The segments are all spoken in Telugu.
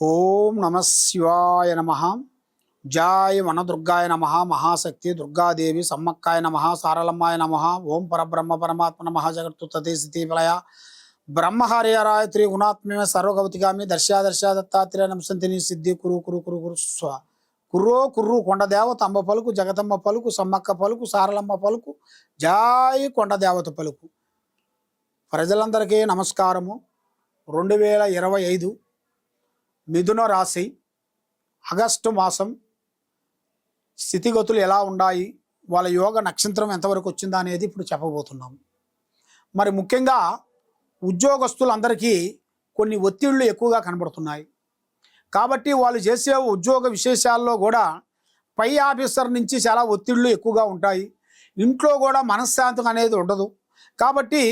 ఓం నమ శివాయ నమ. జాయ వనదుర్గాయ నమ మహాశక్తి దుర్గాదేవి సమ్మక్కాయ నమ సారలమ్మాయ నమ ఓం పరబ్రహ్మ పరమాత్మ నమ జగత్తు తదే స్థితి బ్రహ్మహరియరాయ త్రి సర్వగవతిగామి దర్శాదర్శా దర్శా దత్తాత్రేయ నంశంతిని సిద్ధి కురు కురు కురు కురు స్వ. కుర్రో కుర్రు కొండదేవత అంబ పలుకు జగతమ్మ పలుకు సమ్మక్క పలుకు సారలమ్మ పలుకు జాయి కొండదేవత పలుకు. ప్రజలందరికీ నమస్కారము. రెండు వేల ఇరవై ఐదు మిథున రాశి ఆగస్టు మాసం స్థితిగతులు ఎలా ఉన్నాయి వాళ్ళ యోగ నక్షత్రం ఎంతవరకు వచ్చిందా అనేది ఇప్పుడు చెప్పబోతున్నాం. మరి ముఖ్యంగా ఉద్యోగస్తులందరికీ కొన్ని ఒత్తిళ్ళు ఎక్కువగా కనబడుతున్నాయి. కాబట్టి వాళ్ళు చేసే ఉద్యోగ విశేషాల్లో కూడా పై ఆఫీసర్ నుంచి చాలా ఒత్తిళ్ళు ఎక్కువగా ఉంటాయి. ఇంట్లో కూడా మనశ్శాంతి అనేది ఉండదు. కాబట్టి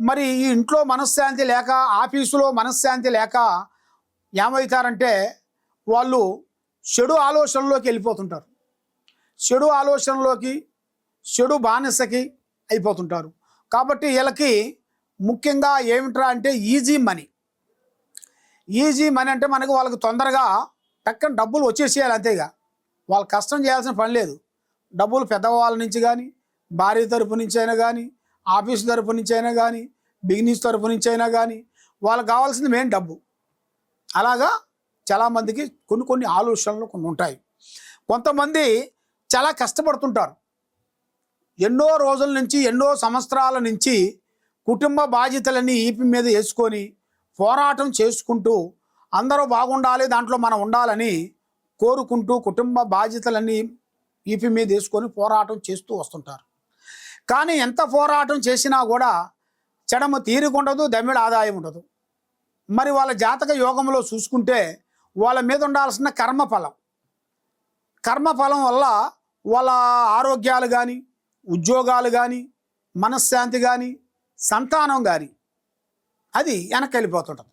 మరి ఈ ఇంట్లో మనశ్శాంతి లేక ఆఫీసులో మనశ్శాంతి లేక ఏమవుతారంటే వాళ్ళు చెడు ఆలోచనలోకి వెళ్ళిపోతుంటారు. చెడు ఆలోచనలోకి చెడు బానిసకి అయిపోతుంటారు. కాబట్టి వీళ్ళకి ముఖ్యంగా ఏమిట్రా అంటే ఈజీ మనీ. ఈజీ మనీ అంటే మనకు వాళ్ళకి తొందరగా టక్కన డబ్బులు వచ్చేసేయాలి అంతేగా. వాళ్ళు కష్టం చేయాల్సిన పని లేదు. డబ్బులు పెద్దవాళ్ళ నుంచి కానీ భార్య తరపు నుంచి అయినా కానీ ఆఫీస్ తరపు నుంచి అయినా కానీ బిజినెస్ తరపు నుంచి అయినా కానీ వాళ్ళకి కావాల్సింది మెయిన్ డబ్బు. అలాగా చాలామందికి కొన్ని కొన్ని ఆలోచనలు కొన్ని ఉంటాయి. కొంతమంది చాలా కష్టపడుతుంటారు. ఎన్నో రోజుల నుంచి ఎన్నో సంవత్సరాల నుంచి కుటుంబ బాధ్యతలన్నీ ఈపి మీద వేసుకొని పోరాటం చేసుకుంటూ అందరూ బాగుండాలి దాంట్లో మనం ఉండాలని కోరుకుంటూ కుటుంబ బాధ్యతలన్నీ ఈపి మీద వేసుకొని పోరాటం చేస్తూ వస్తుంటారు. కానీ ఎంత పోరాటం చేసినా కూడా చెడమ తీరికుండదు దమ్మిడ ఆదాయం ఉండదు. మరి వాళ్ళ జాతక యోగంలో చూసుకుంటే వాళ్ళ మీద ఉండాల్సిన కర్మఫలం. కర్మఫలం వల్ల వాళ్ళ ఆరోగ్యాలు కానీ ఉద్యోగాలు కానీ మనశ్శాంతి కానీ సంతానం కానీ అది వెనక్కి వెళ్ళిపోతుంటుంది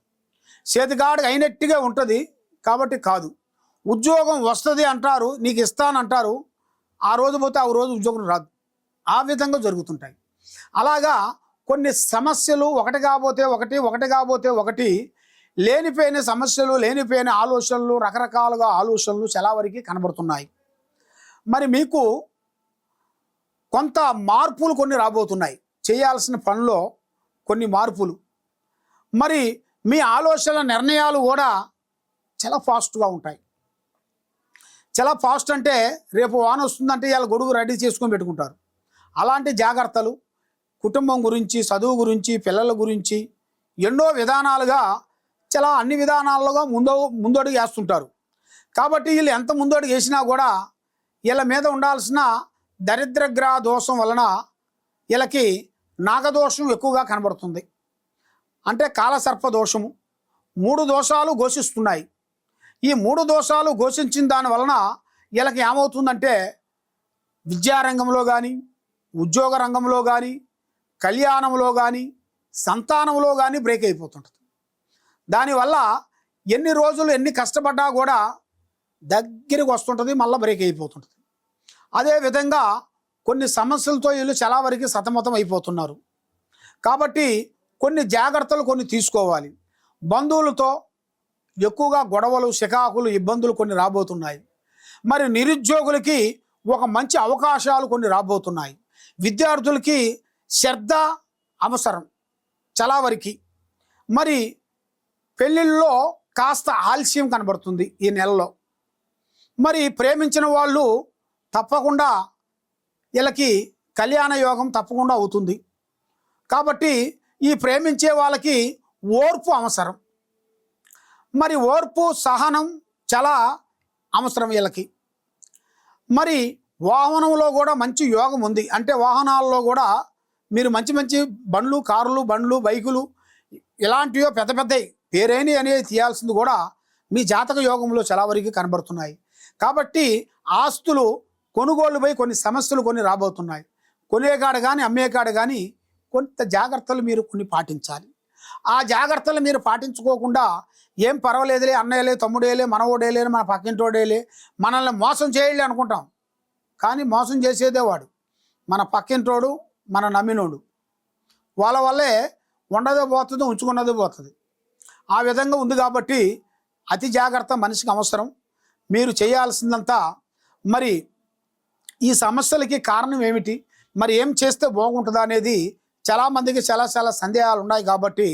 చేతిగాడికి అయినట్టుగా ఉంటుంది కాబట్టి కాదు. ఉద్యోగం వస్తుంది అంటారు నీకు ఇస్తానంటారు ఆ రోజు పోతే ఆ రోజు ఉద్యోగం రాదు. ఆ విధంగా జరుగుతుంటాయి. అలాగా కొన్ని సమస్యలు ఒకటి కాబోతే ఒకటి ఒకటి కాబోతే ఒకటి లేనిపోయిన సమస్యలు లేనిపోయిన ఆలోచనలు రకరకాలుగా ఆలోచనలు చాలా వరకు కనబడుతున్నాయి. మరి మీకు కొంత మార్పులు కొన్ని రాబోతున్నాయి. చేయాల్సిన పనిలో కొన్ని మార్పులు. మరి మీ ఆలోచనల నిర్ణయాలు కూడా చాలా ఫాస్ట్గా ఉంటాయి. చాలా ఫాస్ట్ అంటే రేపు వాన వస్తుందంటే ఇవాళ గొడుగు రెడీ చేసుకొని పెట్టుకుంటారు. అలాంటి జాగ్రత్తలు కుటుంబం గురించి చదువు గురించి పిల్లల గురించి ఎన్నో విధానాలుగా చాలా అన్ని విధానాలుగా ముందు ముందడుగు వేస్తుంటారు. కాబట్టి వీళ్ళు ఎంత ముందడుగు వేసినా కూడా వీళ్ళ మీద ఉండాల్సిన దరిద్రగ్రహ దోషం వలన వీళ్ళకి నాగదోషం ఎక్కువగా కనబడుతుంది. అంటే కాలసర్ప దోషము. మూడు దోషాలు ఘోషిస్తున్నాయి. ఈ మూడు దోషాలు ఘోషించిన దాని వలన వీళ్ళకి ఏమవుతుందంటే విద్యారంగంలో కానీ ఉద్యోగ రంగంలో కానీ కళ్యాణంలో కానీ సంతానంలో కానీ బ్రేక్ అయిపోతుంటుంది. దానివల్ల ఎన్ని రోజులు ఎన్ని కష్టపడ్డా కూడా దగ్గరికి వస్తుంటుంది మళ్ళీ బ్రేక్ అయిపోతుంటుంది. అదేవిధంగా కొన్ని సమస్యలతో వీళ్ళు చాలా వరకు సతమతం అయిపోతున్నారు. కాబట్టి కొన్ని జాగ్రత్తలు కొన్ని తీసుకోవాలి. బంధువులతో ఎక్కువగా గొడవలు శికాకులు ఇబ్బందులు కొన్ని రాబోతున్నాయి. మరి నిరుద్యోగులకి ఒక మంచి అవకాశాలు కొన్ని రాబోతున్నాయి. విద్యార్థులకి శ్రద్ధ అవసరం చాలా వరకు మరి పెళ్ళిళ్ళలో కాస్త ఆలస్యం కనబడుతుంది ఈ నెలలో. మరి ప్రేమించిన వాళ్ళు తప్పకుండా వీళ్ళకి కళ్యాణ యోగం తప్పకుండా అవుతుంది. కాబట్టి ఈ ప్రేమించే వాళ్ళకి ఓర్పు అవసరం. మరి ఓర్పు సహనం చాలా అవసరం వీళ్ళకి. మరి వాహనంలో కూడా మంచి యోగం ఉంది. అంటే వాహనాల్లో కూడా మీరు మంచి మంచి బండ్లు కార్లు బండ్లు బైకులు ఇలాంటివో పెద్ద పెద్దవి పేరేని అనేది తీయాల్సింది కూడా మీ జాతక యోగంలో చాలా వరకు కనబడుతున్నాయి. కాబట్టి ఆస్తులు కొనుగోలుపై కొన్ని సమస్యలు కొన్ని రాబోతున్నాయి. కొనేకాడ కానీ అమ్మేకాడ కానీ కొంత జాగ్రత్తలు మీరు కొన్ని పాటించాలి. ఆ జాగ్రత్తలు మీరు పాటించుకోకుండా ఏం పర్వాలేదులే అన్నయ్యలే తమ్ముడేలే మనవోడేలే మన పక్కింటోడేలే మనల్ని మోసం చేయలే అనుకుంటాం. కానీ మోసం చేసేదే వాడు. మన పక్కింటోడు మన నమ్మినోడు. వాళ్ళ వల్లే ఉండదే పోతుంది ఉంచుకున్నదే పోతుంది. ఆ విధంగా ఉంది కాబట్టి అతి జాగ్రత్త మనిషికి అవసరం. మీరు చేయాల్సిందంతా మరి ఈ సమస్యలకి కారణం ఏమిటి? మరి ఏం చేస్తే బాగుంటుందా అనేది చాలామందికి చాలా చాలా సందేహాలు ఉన్నాయి కాబట్టి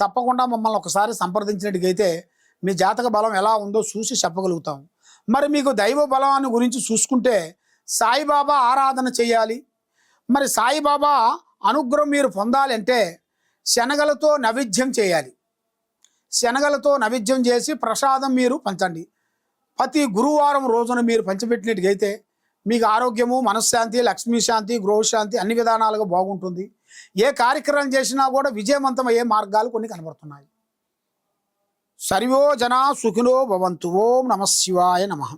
తప్పకుండా మమ్మల్ని ఒకసారి సంప్రదించినట్టుగైతే మీ జాతక బలం ఎలా ఉందో చూసి చెప్పగలుగుతాం. మరి మీకు దైవ బలాన్ని గురించి చూసుకుంటే సాయిబాబా ఆరాధన చేయాలి. మరి సాయిబాబా అనుగ్రహం మీరు పొందాలంటే శనగలతో నైవేద్యం చేయాలి. శనగలతో నైవేద్యం చేసి ప్రసాదం మీరు పంచండి. ప్రతి గురువారం రోజున మీరు పంచిపెట్టినట్టుగైతే మీకు ఆరోగ్యము మనశ్శాంతి లక్ష్మీ శాంతి గృహశాంతి అన్ని విధానాలుగా బాగుంటుంది. ఏ కార్యక్రమం చేసినా కూడా విజయవంతం అయ్యే మార్గాలు కొన్ని కనబడుతున్నాయి. సర్వో జనా సుఖినో భవంతు. ఓం నమ శివాయ నమః.